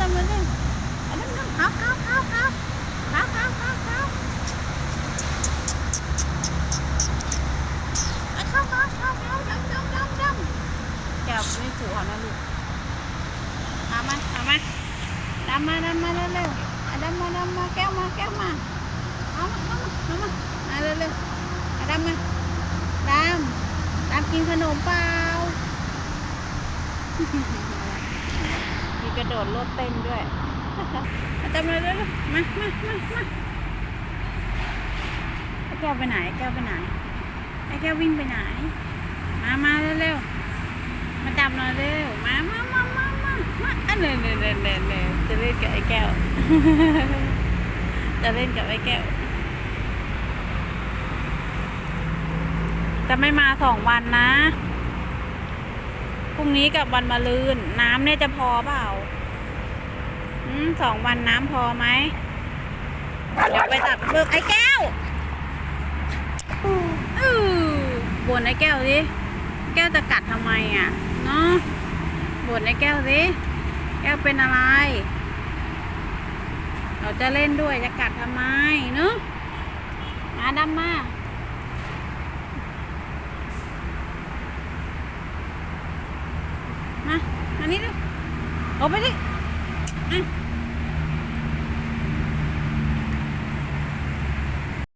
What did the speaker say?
ดำมาเลยไอ้ดำดำขาวขาวขาวขาวขาวขาวขาวขาวไอ้ขาวขาวขาวขาวดำดำดำดำแก้วไม่ถูกเขานะลูกเอามาเอามาดำมาดำมาเร็วเร็วๆเอาดำมาดำมาแก้วมาแก้วมาเอามาเอามาเอามามาเร็วเร็วๆเอาดำมาดำดำกินขนมเปล่ามี กระโดดโลดเต้นด้วยมาจำเลยเลยมามามามาไอ้แก้วไปไหนไอ้แก้วไปไหนไอ้แก้ววิ่งไปไหน มามาเร็วๆมาจับหน่อยเร็วมามามามามามาอันเร็วเร็วเร็วเร็วเร็วจะเล่นกับไอ้แก้วจะเล่นกับไอ้แก้วจะไม่มาสองวันนะ พรุ่งนี้กับวันมะรืน น้ำเนี่ยจะพอเปล่าสองวันน้ำพอไหมเดี๋ยวไปตัดเบิกไอ้แก้วอือบนไอ้แก้วสิแก้วจะกัดทำไมอะเนาะบนไอ้แก้วสิแก้วเป็นอะไร เราจะเล่นด้วยจะกัดทำไมเนาะมาดำมา มาอันนี้ดูออกไปดิอะ